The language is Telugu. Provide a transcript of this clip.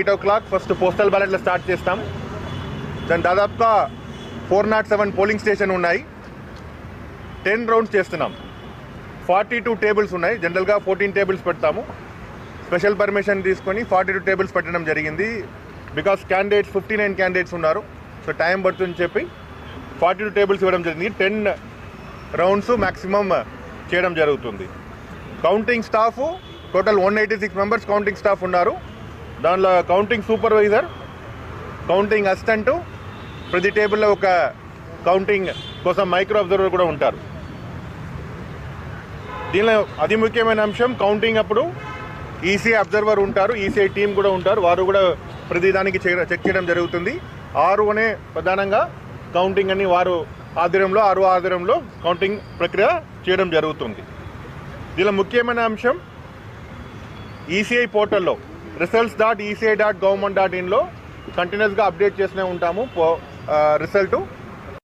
Eight o'clock first postal బ్యాలెట్లు స్టార్ట్ చేస్తాం. దాని దాదాపుగా four nought seven polling station ఉన్నాయి. టెన్ రౌండ్స్ చేస్తున్నాం. ఫార్టీ టూ టేబుల్స్ ఉన్నాయి. జనరల్గా ఫోర్టీన్ టేబుల్స్ పెడతాము. స్పెషల్ పర్మిషన్ తీసుకొని ఫార్టీ టూ టేబుల్స్ పెట్టడం జరిగింది. Because candidates fifty nine candidates ఉన్నారు. సో టైం పడుతుందని చెప్పి ఫార్టీ టూ టేబుల్స్ ఇవ్వడం జరిగింది. టెన్ రౌండ్స్ మ్యాక్సిమం చేయడం జరుగుతుంది. Counting staff total one eighty six members counting staff ఉన్నారు. దానిలో కౌంటింగ్ సూపర్వైజర్ కౌంటింగ్ అసిస్టెంటు ప్రతి టేబుల్లో ఒక కౌంటింగ్ కోసం మైక్రో అబ్జర్వర్ కూడా ఉంటారు. దీనిలో అతి ముఖ్యమైన అంశం కౌంటింగ్ అప్పుడు ఈసీఐ అబ్జర్వర్ ఉంటారు ఈసీఐ టీం కూడా ఉంటారు. వారు కూడా ప్రతిదానికి చెక్ చేయడం జరుగుతుంది. ఆరు అనే ప్రధానంగా కౌంటింగ్ అని వారు ఆధ్వర్యంలో ఆరు ఆధ్వర్యంలో కౌంటింగ్ ప్రక్రియ చేయడం జరుగుతుంది. దీనిలో ముఖ్యమైన అంశం ఈసీఐ పోర్టల్లో results dot ECI dot government dot ఇన్లో కంటిన్యూస్గా అప్డేట్ చేస్తూనే ఉంటాము. రిజల్ట్